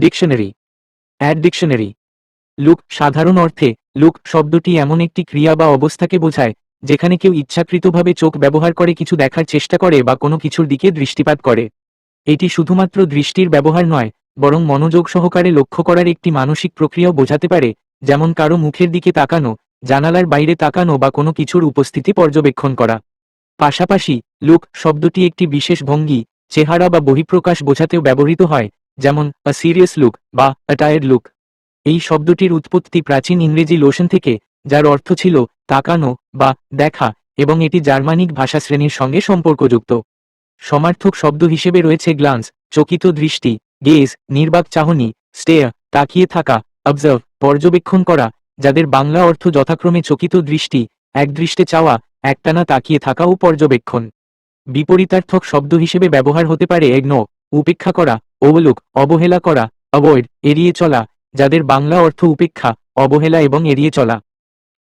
Dictionary add dictionary look সাধারণ অর্থে look শব্দটি এমন একটি ক্রিয়া বা অবস্থাকে বোঝায়, যেখানে কেউ ইচ্ছাকৃতভাবে চোখ ব্যবহার করে কিছু দেখার চেষ্টা করে বা কোনো কিছুর দিকে দৃষ্টিপাত করে। এটি শুধুমাত্র দৃষ্টির ব্যবহার নয়, বরং মনোযোগ সহকারে লক্ষ্য করার একটি মানসিক প্রক্রিয়াও বোঝাতে পারে, যেমন কারও মুখের দিকে তাকানো, জানালার বাইরে তাকানো বা কোনো কিছুর উপস্থিতি পর্যবেক্ষণ করা। পাশাপাশি লুক শব্দটি একটি বিশেষ ভঙ্গি, চেহারা বা বহিঃপ্রকাশ বোঝাতেও ব্যবহৃত হয় যেমন আ সিরিয়াস লুক বা আ টায়ার্ড লুক এই শব্দটির উৎপত্তি প্রাচীন ইংরেজি লোশন থেকে, যার অর্থ ছিল, তাকানো, বা, দেখা, এবং এটি জার্মানিক ভাষা শ্রেণির সঙ্গে সম্পর্কযুক্ত। সমার্থক শব্দ হিসেবে রয়েছে গ্লান্স চকিত দৃষ্টি গেজ নির্বাক চাহনি স্টেয়ার তাকিয়ে থাকা অবজার্ভ পর্যবেক্ষণ করা, যাদের বাংলা অর্থ যথাক্রমে চকিত দৃষ্টি, একদৃষ্টে চাওয়া, একটানা তাকিয়ে থাকা ও পর্যবেক্ষণ। বিপরীতার্থক শব্দ হিসেবে ব্যবহার হতে পারে এগ্ন উপেক্ষা করা ওভারলুক অবহেলা করা অ্যাভয়েড এড়িয়ে চলা যাদের বাংলা অর্থ উপেক্ষা অবহেলা এবং এড়িয়ে চলা।